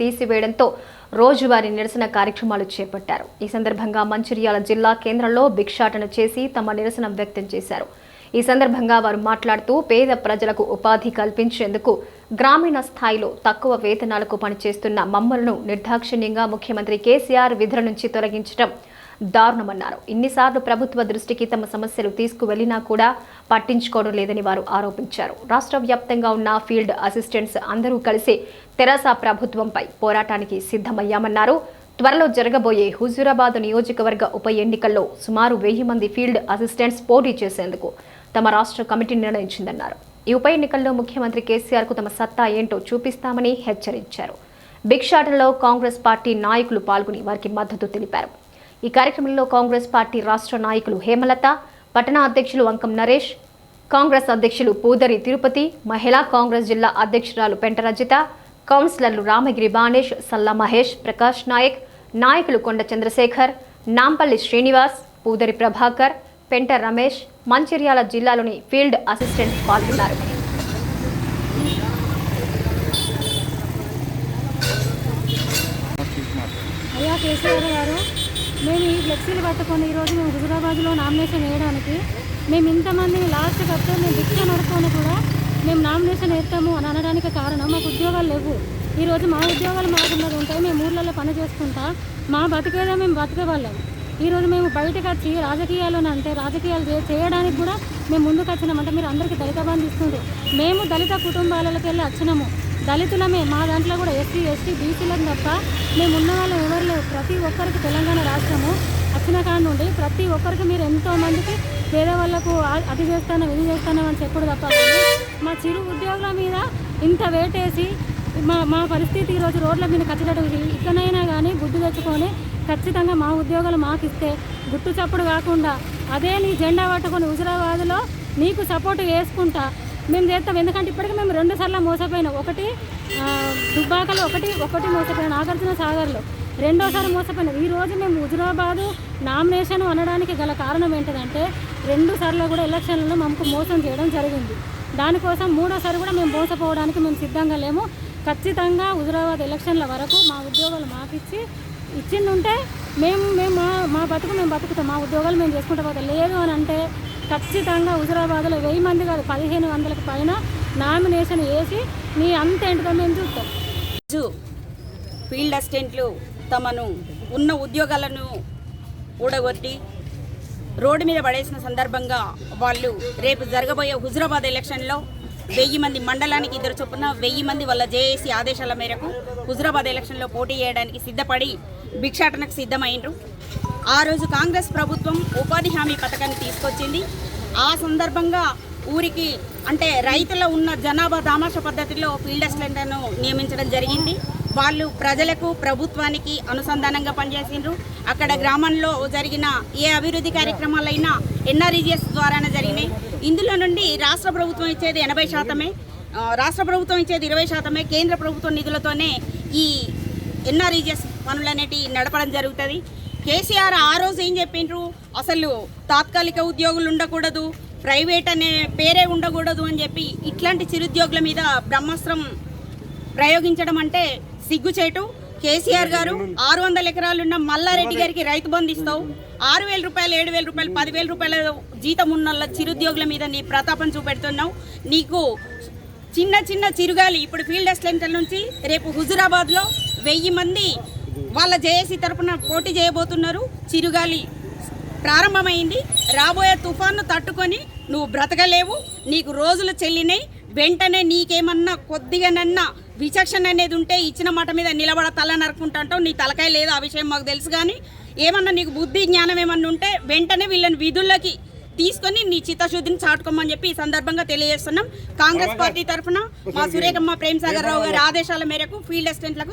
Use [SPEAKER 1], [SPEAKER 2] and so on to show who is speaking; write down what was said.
[SPEAKER 1] తీసివేయడంతో రోజువారీ నిరసన కార్యక్రమాలు చేపట్టారు. ఈ సందర్భంగా మంచిర్యాల జిల్లా కేంద్రంలో భిక్షాటన చేసి తమ నిరసన వ్యక్తం చేశారు. ఈ సందర్భంగా వారు మాట్లాడుతూ పేద ప్రజలకు ఉపాధి కల్పించేందుకు గ్రామీణ స్థాయిలో తక్కువ వేతనాలకు పనిచేస్తున్న మమ్మలను నిర్దాక్షిణ్యంగా ముఖ్యమంత్రి కేసీఆర్ విధుల నుంచి తొలగించడం దారుణమన్నారు. ఇన్నిసార్లు ప్రభుత్వ దృష్టికి తమ సమస్యలు తీసుకువెళ్ళినా కూడా పట్టించుకోవడం లేదని వారు ఆరోపించారు. రాష్ట్ర వ్యాప్తంగా ఉన్న ఫీల్డ్ అసిస్టెంట్స్ అందరూ కలిసి తెరాస ప్రభుత్వంపై పోరాటానికి సిద్ధమయ్యామన్నారు. త్వరలో జరగబోయే హుజూరాబాద్ నియోజకవర్గ ఉప ఎన్నికల్లో సుమారు వెయ్యి మంది ఫీల్డ్ అసిస్టెంట్స్ పోటీ చేసేందుకు తమ రాష్ట్ర కమిటీ నిర్ణయించిందన్నారు. ఈ ఉప ఎన్నికల్లో ముఖ్యమంత్రి కేసీఆర్కు తమ సత్తా ఏంటో చూపిస్తామని హెచ్చరించారు. భిక్షాటనలో కాంగ్రెస్ పార్టీ నాయకులు పాల్గొని వారికి మద్దతు తెలిపారు. ఈ కార్యక్రమంలో కాంగ్రెస్ పార్టీ రాష్ట్ర నాయకులు హేమలత పట్టణ అధ్యక్షులు అంకం నరేష్ కాంగ్రెస్ అధ్యక్షులు పూదరి తిరుపతి మహిళా కాంగ్రెస్ జిల్లా అధ్యక్షురాలు పెంటరజిత కౌన్సిలర్లు రామగిరి బాణేష్ సల్లా మహేష్ ప్రకాష్ నాయక్ నాయకులు కొండ చంద్రశేఖర్ నాంపల్లి శ్రీనివాస్ పూదరి ప్రభాకర్ పెంట రమేష్ మంచిర్యాల జిల్లాలోని ఫీల్డ్ అసిస్టెంట్ పాల్గొన్నారు.
[SPEAKER 2] అయ్యా కేసీఆర్ గారు. మేము ఈ ఫ్లెక్సీలు పట్టుకొని ఈరోజు మేము హుజురాబాద్లో నామినేషన్ వేయడానికి మేము ఇంతమంది లాస్ట్ కప్పు మేము భిక్ష నడుపుకొని కూడా మేము నామినేషన్ వేస్తాము అని అనడానికి కారణం మాకు ఉద్యోగాలు లేవు. ఈరోజు మా ఉద్యోగాలు మాకున్నది ఉంటాయి మేము ఊర్లలో పని చేసుకుంటా మా బతికేదో మేము బతికేవాళ్ళం ఈరోజు మేము బయటకు వచ్చి రాజకీయాలు అంటే రాజకీయాలు చేయడానికి కూడా మేము ముందుకు వచ్చినామంటే మీరు అందరికీ దళిత బంధు మేము దళిత కుటుంబాలకి వెళ్ళి వచ్చినాము. దళితులమే మా దాంట్లో కూడా ఎస్సీ ఎస్టీ బీసీలను తప్ప మేము ఉన్న వాళ్ళు ఎవరు లేవు. ప్రతి ఒక్కరికి తెలంగాణ రాష్ట్రము వచ్చిన కాడ నుండి ప్రతి ఒక్కరికి మీరు ఎంతో మందికి వాళ్ళకు అది చేస్తాను ఇది చేస్తాను అని చెప్పుడు తప్ప మా చిరు ఉద్యోగుల మీద ఇంత వేటేసి మా మా పరిస్థితి ఈరోజు రోడ్ల మీద కచ్చడం ఇక్కడైనా కానీ గుడ్డు తెచ్చుకొని ఖచ్చితంగా మా ఉద్యోగాలు మాకు ఇస్తే గుట్టు చప్పుడు కాకుండా అదే నీ జెండా పట్టుకొని హుజరాబాద్లో నీకు సపోర్ట్ వేసుకుంటా మేము చేస్తాం. ఎందుకంటే ఇప్పటికీ మేము రెండు సార్లు మోసపోయినాం. ఒకటి దుబ్బాకలో ఒకటి ఒకటి మోసపోయిన నాగార్జున సాగర్లో. రెండోసారి మోసపోయినాం ఈరోజు మేము హుజురాబాదు నామినేషన్ అనడానికి గల కారణం ఏంటంటే రెండు సార్లు కూడా ఎలక్షన్లలో మాకు మోసం చేయడం జరిగింది. దానికోసం మూడోసారి కూడా మేము మోసపోవడానికి మేము సిద్ధంగా లేము. ఖచ్చితంగా హుజురాబాద్ ఎలక్షన్ల వరకు మా ఉద్యోగాలు మాకిచ్చి ఇచ్చిండుంటే మేము మేము మా మా బతుకు మేము బతుకుతాం. మా ఉద్యోగాలు మేము చేసుకుంటా పోతాం లేదు అని అంటే ఖచ్చితంగా హుజురాబాద్లో వెయ్యి మంది కాదు పదిహేను వందలకు పైన నామినేషన్ వేసి నీ అంత ఏంటిదో మేము చూస్తాం.
[SPEAKER 3] రోజు ఫీల్డ్ అసిస్టెంట్లు తమను ఉన్న ఉద్యోగాలను ఊడగొట్టి రోడ్డు మీద పడేసిన సందర్భంగా వాళ్ళు రేపు జరగబోయే హుజురాబాద్ ఎలక్షన్లో వెయ్యి మంది మండలానికి ఇద్దరు చొప్పున వెయ్యి మంది వాళ్ళ జేఏసీ ఆదేశాల మేరకు హుజురాబాద్ ఎలక్షన్లో పోటీ చేయడానికి సిద్ధపడి భిక్షాటనకు సిద్ధమైనరు ఆ రోజు కాంగ్రెస్ ప్రభుత్వం ఉపాధి హామీ పథకాన్ని తీసుకొచ్చింది. ఆ సందర్భంగా ఊరికి అంటే రైతుల ఉన్న జనాభా దామాష పద్ధతిలో ఫీల్డ్ అసిస్టెంట్లను నియమించడం జరిగింది. వాళ్ళు ప్రజలకు ప్రభుత్వానికి అనుసంధానంగా పనిచేసిండ్రు. అక్కడ గ్రామంలో జరిగిన ఏ అభివృద్ధి కార్యక్రమాలైనా ఎన్ఆర్ఈజిఎస్ ద్వారానే జరిగినాయి. ఇందులో నుండి రాష్ట్ర ప్రభుత్వం ఇచ్చేది ఎనభై శాతమే. రాష్ట్ర ప్రభుత్వం ఇచ్చేది ఇరవై శాతమే. కేంద్ర ప్రభుత్వం నిధులతోనే ఈ ఎన్ఆర్ఈజిఎస్ పనులు నడపడం జరుగుతుంది. కేసీఆర్ ఆ రోజు ఏం చెప్పిండ్రు? అసలు తాత్కాలిక ఉద్యోగులు ఉండకూడదు. ప్రైవేట్ అనే పేరే ఉండకూడదు అని చెప్పి ఇట్లాంటి చిరుద్యోగుల మీద బ్రహ్మాస్త్రం ప్రయోగించడం అంటే సిగ్గుచేటు. కేసీఆర్ గారు ఆరు వందల ఎకరాలున్న మల్లారెడ్డి గారికి రైతు బంధు ఇస్తావు. ఆరు వేల రూపాయలు ఏడు వేల రూపాయలు పదివేల రూపాయల జీతం ఉన్న చిరుద్యోగుల మీద నీ ప్రతాపం చూపెడుతున్నావు. నీకు చిన్న చిన్న చిరుగాలి ఇప్పుడు ఫీల్డ్ అసిస్టెంట్ల నుంచి రేపు హుజురాబాద్లో వెయ్యి మంది వాళ్ళ జేఏసీ తరఫున పోటీ చేయబోతున్నారు. చిరుగాలి ప్రారంభమైంది. రాబోయే తుఫాన్ను తట్టుకొని నువ్వు బ్రతకలేవు నీకు రోజులు చెల్లినాయి వెంటనే నీకేమన్నా కొద్దిగానన్నా విచక్షణ అనేది ఉంటే ఇచ్చిన మాట మీద నిలబడ తల నరుకుంటుంటావు నీ తలకాయ లేదు ఆ విషయం మాకు తెలుసు కానీ ఏమన్నా నీకు బుద్ధి జ్ఞానం ఏమన్నా ఉంటే వెంటనే వీళ్ళని విధుల్లోకి తీసుకొని నీ చిత్తశుద్ధిని చాటుకోమని చెప్పి ఈ సందర్భంగా తెలియజేస్తున్నాం. కాంగ్రెస్ పార్టీ తరఫున మా సురేఖమ్మ ప్రేమ్ సాగర్ రావు గారి? ఆదేశాల మేరకు ఫీల్డ్ అసిస్టెంట్లకు